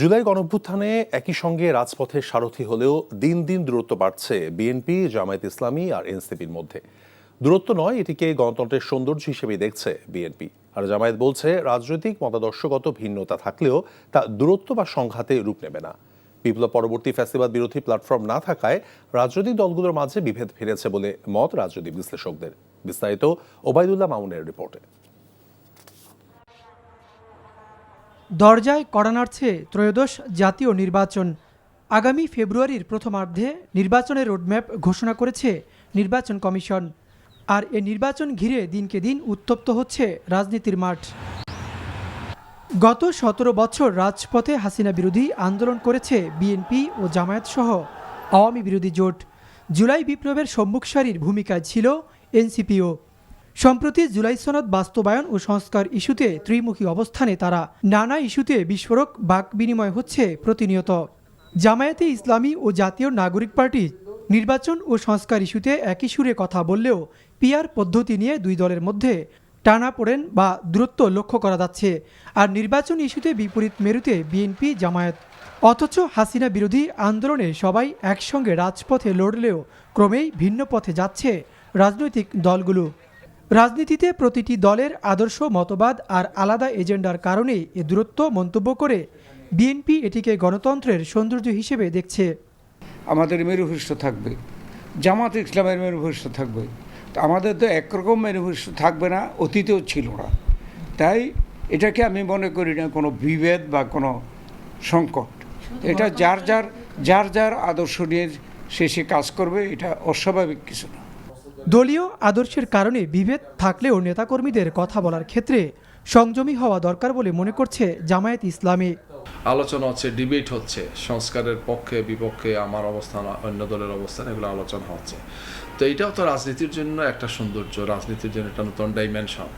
জুলাই গণভ্যুত্থানে একই সঙ্গে রাজপথের সারথি হলেও দিন দিন দূরত্ব বাড়ছে বিএনপি, জামায়াত ইসলামী আর এনসিপির মধ্যে। দূরত্ব নয়, এটিকে গণতন্ত্রের সৌন্দর্য হিসেবে দেখছে বিএনপি। আর জামায়াত বলছে, রাজনৈতিক মতাদর্শগত ভিন্নতা থাকলেও তা দূরত্ব বা সংঘাতে রূপ নেবে না। বিপ্লব পরবর্তী ফ্যাসিবাদ বিরোধী প্ল্যাটফর্ম না থাকায় রাজনৈতিক দলগুলোর মাঝে বিভেদ ফিরেছে বলে মত রাজনৈতিক বিশ্লেষকদের। বিস্তারিত ওবায়দুল্লাহ মামুনের রিপোর্টে। দরজায় কড়া নাড়ছে ত্রয়োদশ জাতীয় নির্বাচন। আগামী ফেব্রুয়ারির প্রথমার্ধে নির্বাচনের রোডম্যাপ ঘোষণা করেছে নির্বাচন কমিশন। আর এ নির্বাচন ঘিরে দিনকে দিন উত্তপ্ত হচ্ছে রাজনীতির মাঠ। গত সতেরো বছর রাজপথে হাসিনা বিরোধী আন্দোলন করেছে বিএনপি ও জামায়াত সহ আওয়ামী বিরোধী জোট। জুলাই বিপ্লবের সম্মুখ সারির ভূমিকায় ছিল এনসিপিও। সম্প্রতি জুলাই সনদ বাস্তবায়ন ও সংস্কার ইস্যুতে ত্রিমুখী অবস্থানে তারা নানা ইস্যুতে বিস্ফোরক বাক বিনিময় হচ্ছে প্রতিনিয়ত। জামায়াতে ইসলামী ও জাতীয় নাগরিক পার্টি নির্বাচন ও সংস্কার ইস্যুতে একই সুরে কথা বললেও পিয়ার পদ্ধতি নিয়ে দুই দলের মধ্যে টানা পড়েন বা দূরত্ব লক্ষ্য করা যাচ্ছে আর নির্বাচন ইস্যুতে বিপরীত মেরুতে বিএনপি জামায়াত। অথচ হাসিনা বিরোধী আন্দোলনে সবাই একসঙ্গে রাজপথে লড়লেও ক্রমেই ভিন্ন পথে যাচ্ছে রাজনৈতিক দলগুলো। রাজনীতিতে প্রতিটি দলের আদর্শ মতবাদ আর আলাদা এজেন্ডার কারণে এ দূরত্ব মন্তব্য করে বিএনপি এটিকে গণতন্ত্রের সৌন্দর্য হিসেবে দেখছে। আমাদের মেরুভূষ্ঠ থাকবে। জামাত ইসলামের মেরুভূষ্ঠ থাকবে। তো আমাদের তো একরকম মেরুভূষ্ঠ থাকবে না অতীতেও ছিল না। তাই এটাকে আমি মনে করি না কোনো বিভেদ বা কোনো সংকট। এটা যার যার যার যার আদর্শ নিয়ে সে সে কাজ করবে এটা অস্বাভাবিক কিছু না। দলীয় আদর্শের কারণে বিভেদ থাকলেও নেতাকর্মীদের কথা বলার ক্ষেত্রে সংযমী হওয়া দরকার বলে মনে করছে জামায়াত ইসলামী। আলোচনা হচ্ছে, ডিবেট হচ্ছে, সংস্কারের পক্ষে, বিপক্ষে, আমার অবস্থান, অন্য দলের অবস্থান, এগুলো আলোচনা হচ্ছে। তো এটাও তো রাজনীতির জন্য একটা সৌন্দর্য, রাজনীতির জন্য একটা নতুন ডাইমেনশন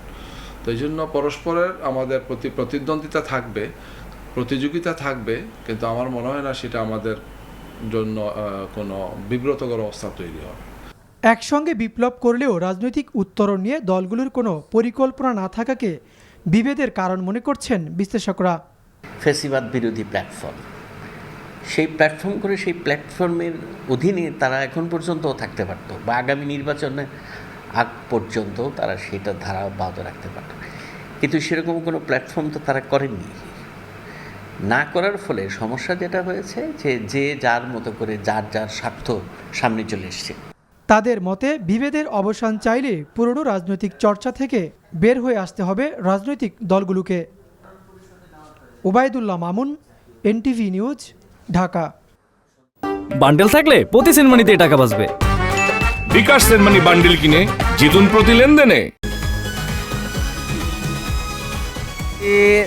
তো এই জন্য পরস্পরের আমাদের প্রতি প্রতিদ্বন্দ্বিতা থাকবে, প্রতিযোগিতা থাকবে, কিন্তু আমার মনে হয় না সেটা আমাদের জন্য কোনো বিব্রতকর অবস্থা তৈরি হবে। একসঙ্গে বিপ্লব করলেও রাজনৈতিক উত্তরণ নিয়ে দলগুলোর কোনো পরিকল্পনা না থাকাকে বিভেদের কারণ মনে করছেন বিশ্লেষকরা। ফেসিবাদ বিরোধী প্ল্যাটফর্ম। সেই প্ল্যাটফর্ম করে সেই প্ল্যাটফর্মের অধীনে তারা এখন পর্যন্ত থাকতে পারতো বা আগামী নির্বাচনে আগ পর্যন্ত তারা সেটা ধারা অব্যাহত রাখতে পারত। কিন্তু সেরকম কোনো প্ল্যাটফর্ম তো তারা করেননি। না করার ফলে সমস্যা যেটা হয়েছে যে যে যার মতো করে যার যার স্বার্থ সামনে চলে এসছে। তাদের মতে বিভেদের অবসান চাইলে পুরনো রাজনৈতিক চর্চা থেকে বের হয়ে আসতে হবে রাজনৈতিক দলগুলোকে। Obaidullah Mamun NTV news Dhaka. Bundle থাকলে প্রতি সেনমানিতে টাকা বাঁচবে। বিকাশ সেনমানি বান্ডিল কিনে জিতুন প্রতি লেনদেনে। এ,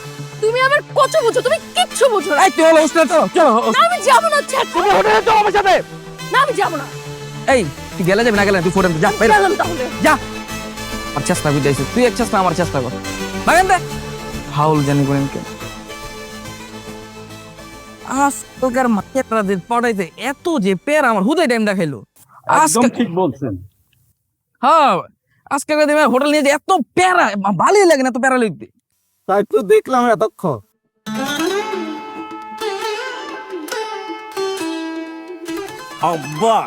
তুমি আমার কত বুঝো? তুমি কিচ্ছু বুঝো না। এই তুই হলো হোস্টেলে চলো চলো না, আমি যাব না ছেড়ে। তুমি হোটেলে চলো আমার সাথে। না আমি যাব না। এই তুই গেলে যাবি না গেলে তুই ফোরেন যা বেরো। গেলাম তাহলে। যা। আর চেষ্টা করে যাইছিস তুই এক চেষ্টা আমার চেষ্টা কর। বাগান দে। ফাউল জানি করেন কেন আজকালকার মায়েরা পড়াইতে এত যে পের আমার হুদয় টাইম দেখাইলো। একদম ঠিক বলছেন। হ্যাঁ আজকালকার দিনে হোটেল নিয়ে যে এত প্যারা ভালোই লাগে না এত প্যারা লিখতে তাই তো দেখলাম এতক্ষণ। আব্বা!